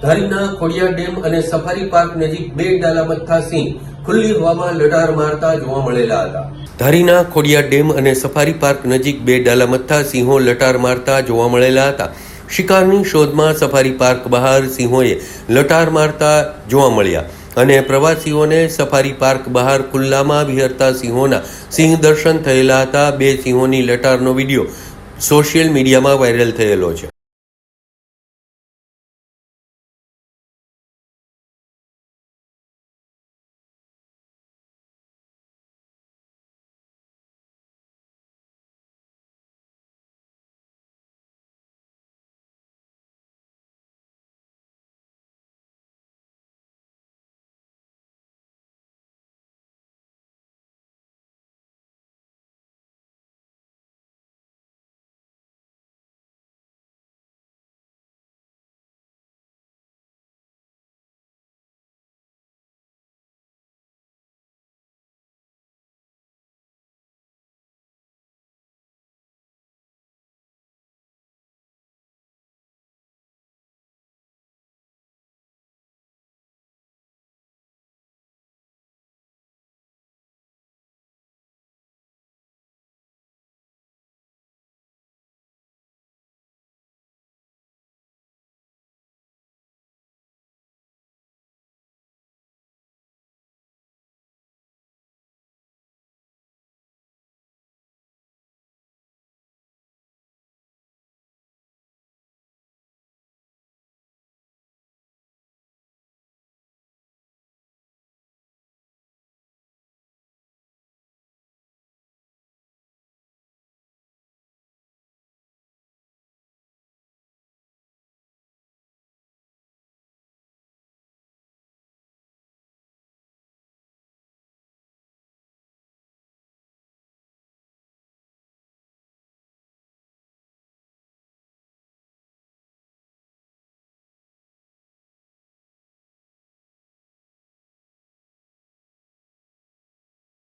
ધારીના ખોડિયા dam અને safari park નજીક બે ડાલામથ્થા સિંહ ખુલ્લી હવામાં લટાર મારતા જોવા મળેલા હતા. ધારીના ખોડિયા ડેમ અને સફારી પાર્ક નજીક બે ડાલામથ્થા સિંહો લટાર મારતા જોવા મળેલા હતા. શિકારની શોધમાં સફારી પાર્ક બહાર સિંહોએ લટાર મારતા જોવા મળ્યા અને પ્રવાસીઓને સફારી પાર્ક બહાર ખુલ્લામાં વિહરતા સિંહોના સિંહ દર્શન થયેલા હતા. બે સિંહોની લટારનો વીડિયો સોશિયલ મીડિયામાં વાયરલ થયેલો છે.